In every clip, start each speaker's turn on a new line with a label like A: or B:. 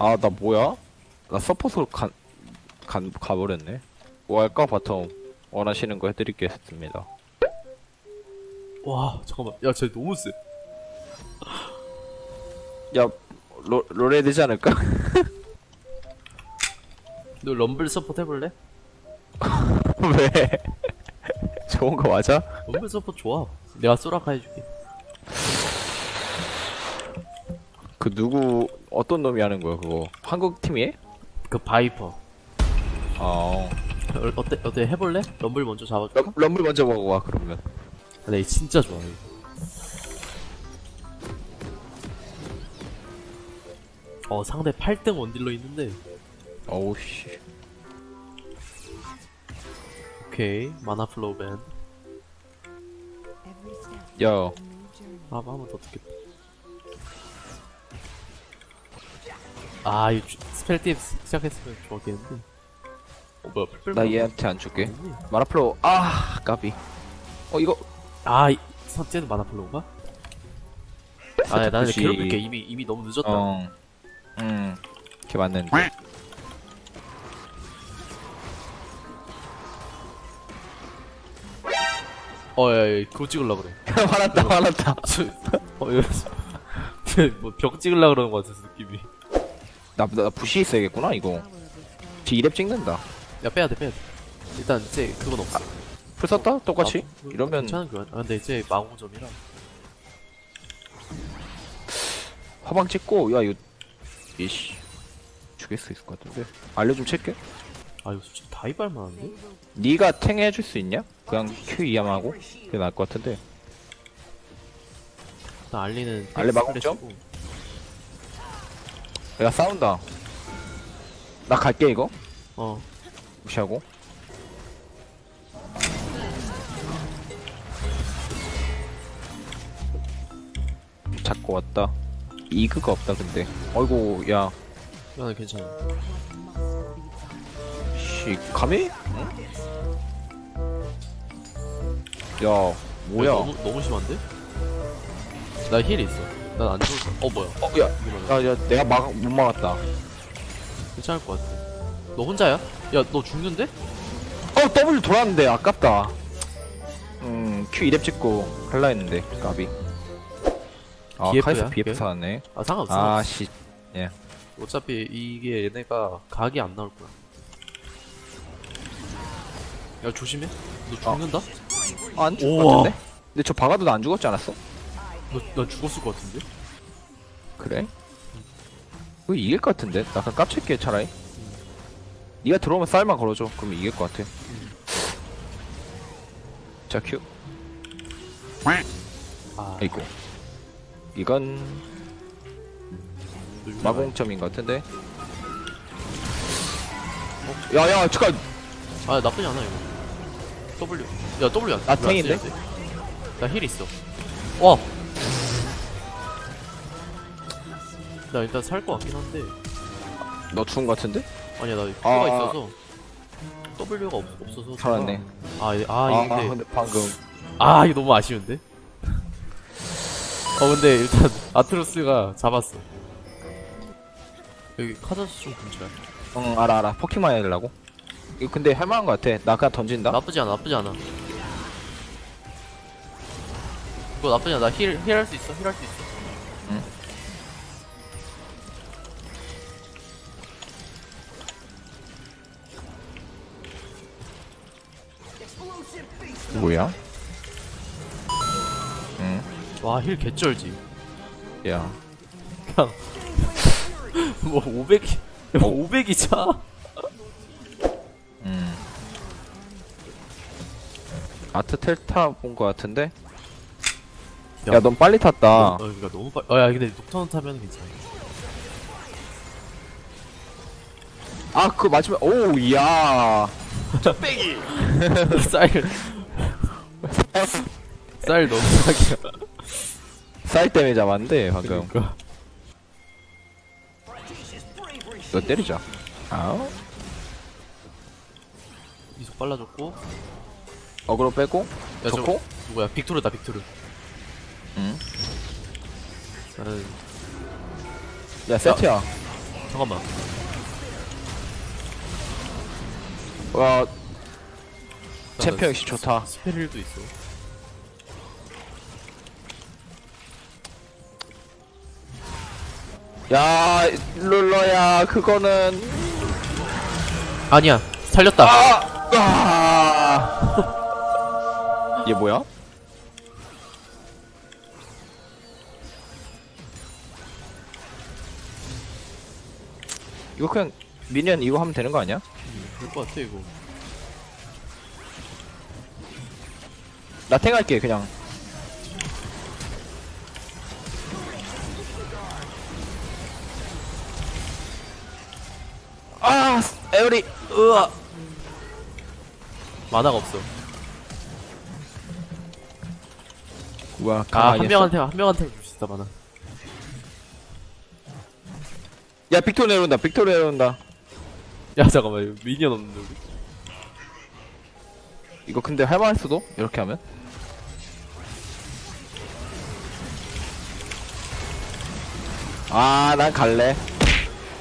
A: 아, 나 뭐야? 나 서포트로 간, 간, 가버렸네. 뭐 할까, 바텀? 원하시는 거 해드리겠습니다.
B: 와 잠깐만 야쟤 너무 세
A: 야, 로, 롤해야 되지 않을까?
B: 너 럼블 서포트 해볼래?
A: 왜? 좋은 거 맞아?
B: 럼블 서포트 좋아 내가 소라카 해줄게
A: 그 누구, 어떤 놈이 하는 거야, 그거? 한국 팀이?
B: 그 바이퍼
A: 어.
B: 어, 어때 어때 해볼래? 럼블 먼저 잡아줄까?
A: 럼, 럼블 먼저 먹어봐, 그러면.
B: 아, 나 이거 진짜 좋아 이거. 어 상대 8등 원딜러 있는데
A: 어우, 씨.
B: 오케이 마나 플로우 밴
A: 야,
B: 아, 한번 더 듣겠다. 아, 이 스펠 팁 시작했으면 좋았겠는데. 어, 뭐야, 풀풀
A: 나 얘한테 안 줄게. 마라플로, 아, 까비. 어, 이거,
B: 아, 이- 선제는 마나 플로우가? 아, 야, 나는
A: 푸시.
B: 괴롭힐게. 이미, 이미 너무 늦었다. 어,
A: 어. 음. 걔 맞는데.
B: 어, 야, 야, 그거 찍으려고 그래.
A: 화났다, 화났다.
B: 어, 이러면서. 뭐벽 찍으려고 그러는 것 같아서 느낌이.
A: 나, 나 부시 있어야겠구나, 이거. 지 2렙 찍는다.
B: 야, 빼야돼, 빼야돼. 일단, 이제, 그건 없어.
A: 풀 썼다? 똑같이?
B: 아, 그-
A: 이러면
B: 괜찮은 교환. 아, 근데 이제 망호점이라.
A: 화방 찍고, 야, 이거, 이씨. 죽일 수 있을 것 같은데. 알려 좀 칠게.
B: 아, 이거 솔직히 다이발 만 한데?
A: 네가 탱 해줄 수 있냐? 그냥 Q 이함하고? 그게 나을 것 같은데.
B: 나 알리는
A: 알리
B: 텍스
A: 마공점? 내가 싸운다. 나 갈게, 이거.
B: 어.
A: 무시하고. 잡고 왔다. 이그가 없다, 근데. 어이구, 야.
B: 나는 괜찮아.
A: 씨, 감히? 응? 야, 뭐야?
B: 너무 너무 심한데? 나 힐 있어. 난안 죽을 거. 어 뭐야?
A: 어, 야,
B: 이거
A: 야, 야, 내가 막, 못 막았다.
B: 괜찮을 것 같아. 너 혼자야? 야 너 죽는데?
A: 어, W 돌았는데, 아깝다. 음, Q 2렙 찍고, 할라 했는데, 까비. 아,
B: BF 야,
A: 카이스 BF
B: 걔?
A: 사왔네.
B: 아 상관없어.
A: 아. 씨.
B: 어차피 이게 얘네가 각이 안 나올 거야. 야 조심해. 너 죽는다?
A: 아, 안 죽을 것
B: 우와.
A: 같은데? 근데 저 박아도 안 죽었지 않았어?
B: 너, 나 죽었을 것 같은데?
A: 그래? 이거 이길 것 같은데? 나 그냥 깝칠게 차라리 니가 들어오면 쌀만 걸어줘 그럼 이길 것 같아 자 큐
B: 아
A: 아이고 이건
B: 놀지
A: 마공점인 것 같은데 어? 야야 잠깐
B: 마. 아 나쁘지 않아 이거. W. 야 W 안.
A: 나
B: W 안
A: 탱인데?
B: 써야 돼. 나힐 있어. 와. 나 일단 살것 같긴 한데.
A: 너 죽은 것 같은데?
B: 아니야 나
A: 아.
B: Q가 있어서. W가 없, 없어서.
A: 살았네.
B: 아, 이- 아,
A: 아,
B: 이게.
A: 아,
B: 근데
A: 방금.
B: 아 이거 너무 아쉬운데? 어 근데 일단 아트로스가 잡았어. 여기 카자스 좀 근처야.
A: 응 알아 알아. 해야 되려고? 이거 근데 할만한 것 같아. 나 그냥 던진다.
B: 나쁘지 않아 나쁘지 않아. 이거 나쁘지 않아. 나 힐 힐 할 수 있어 힐 할 수 있어
A: 뭐야? 응,
B: 와 힐 개쩔지
A: 야.
B: 그냥 뭐 500, 야, 500이 차
A: 음. 아트 텔타 본 거 같은데?
B: 야.
A: 야, 넌 빨리 탔다.
B: 어, 그러니까 너무 빨리 어 야 근데 녹턴 타면 괜찮아
A: 아, 그거 맞으면, 오, 이야.
B: 쌀. 쌀 너무 사기야.
A: 쌀 때문에 잡았는데, 방금.
B: 그러니까.
A: 너 때리자. 아,
B: 이속 빨라졌고.
A: 어그로 빼고,
B: 야, 저
A: 좋고?
B: 누구야? 빅토르다, 빅토르.
A: 응.
B: 나는
A: 야, 세트야.
B: 잠깐만.
A: 와 챔피언 역시 좋다
B: 스페릴도 있어.
A: 야 룰러야 그거는
B: 아니야. 살렸다.
A: 아! 얘 뭐야? 이거 그냥 미니언 이거 하면 되는 거 아니야?
B: 될것 같아 이거.
A: 나 탱 할게 그냥 아 에어리
B: 으아. 만화가 없어.
A: 우와
B: 아, 한 명한테, 한 명한테 줄 수 있다, 만화.
A: 야 빅토 내려온다 빅토 내려온다
B: 야, 잠깐만. 이거 미니언 없는데, 우리?
A: 이거 근데 할만할 수도? 이렇게 하면? 아, 난 갈래.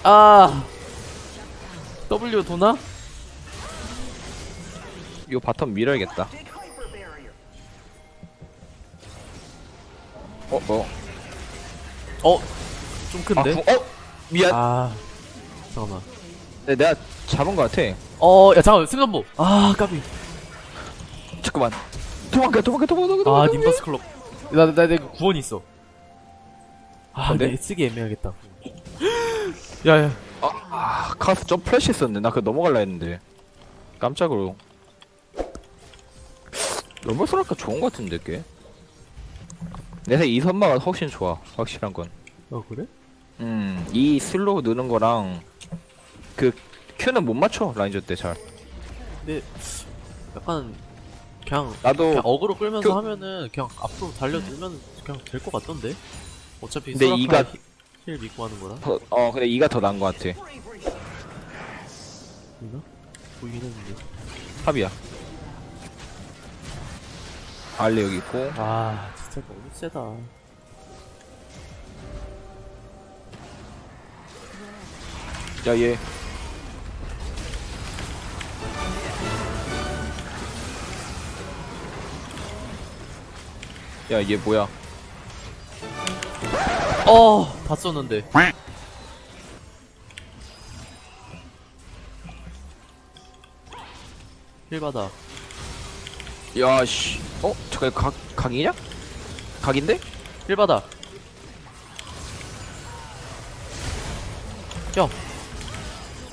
B: 아! W 도나?
A: 이거 바텀 밀어야겠다. 어, 어.
B: 어? 좀
A: 아,
B: 큰데?
A: 구, 어? 미안.
B: 아. 잠깐만.
A: 네, 내가 잡은 것 같아.
B: 어, 야, 잠깐만. 승전보. 아, 까비.
A: 잠깐만. 도망가, 도망가, 도망가, 도망가.
B: 아,
A: 도망가.
B: 님버스 클럽. 나, 나, 나, 나 이거 구원 있어. 아,
A: 근데?
B: 근데 쓰기 애매하겠다. 야, 야.
A: 아, 카스 좀 플래시 있었는데. 나 그거 넘어갈라 했는데. 깜짝으로. 럼버스랄까 좋은 것 같은데, 꽤. 내 생각에 이 선마가 훨씬 좋아. 확실한 건.
B: 어, 그래?
A: 음, 이 슬로우 느는 거랑 그 큐는 못 맞춰 라인저 때 잘.
B: 근데, 약간, 그냥,
A: 나도
B: 그냥 어그로 끌면서
A: 그-
B: 하면은, 그냥 앞으로 달려들면 그냥 될 것 같던데? 어차피
A: 근데
B: 소라카
A: 이가-
B: 힐- 힐 믿고 하는 거라.
A: 더, 어 근데 이가 더 나은 것 같아.
B: 보이나? 보이긴 했는데.
A: 탑이야. 알리 여기 있고.
B: 아, 진짜 너무 세다.
A: 야 얘. 야 얘 뭐야?
B: 어, 다 썼는데. 힐 받아.
A: 야 씨. 어 저게 각 각이냐? 각인데?
B: 힐 받아. 야,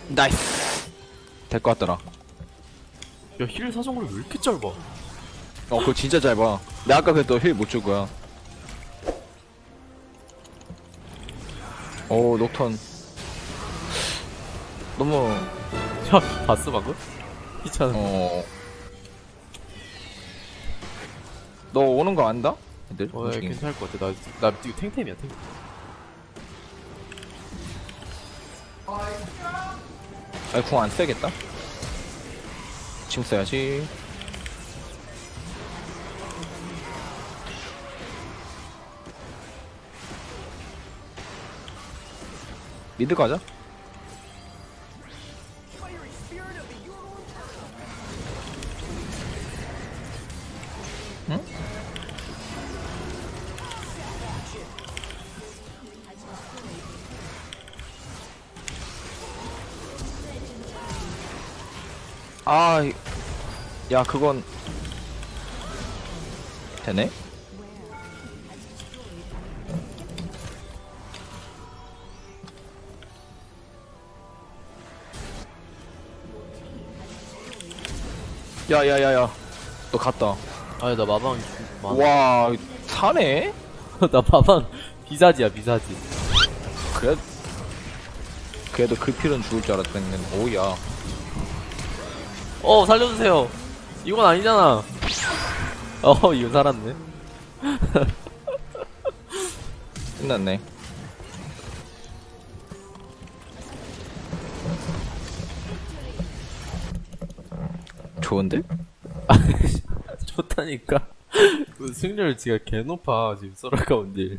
A: 나이스. 될 것 같더라.
B: 야, 힐 사정거리 왜 이렇게 짧아?
A: 어 그거 진짜 짧아. 내가 아까 그랬더 힐못 줄 거야. 오 녹턴. 너무
B: 야, 봤어, 방금? 귀찮아.
A: 어. 너 오는 거 안다? 애들?
B: 어, 야,
A: 움직이는
B: 괜찮을 것 같아. 나, 나 이거 탱템이야, 탱템.
A: 거. 아니 궁안 써야겠다. 지금 써야지. 미드 가자. 응? 아, 이- 야, 그건 되네? 야, 야, 야, 야. 너 갔다.
B: 아니, 나 마방 많아.
A: 와, 사네?
B: 나 마방 비사지야, 비사지.
A: 그래, 그래도 그 필은 죽을 줄 알았더니, 오야.
B: 어, 살려주세요. 이건 아니잖아. 어, 이거 살았네.
A: 끝났네. 좋은데?
B: 좋다니까. 승률 지가 개 높아 지금 썰어 가운데.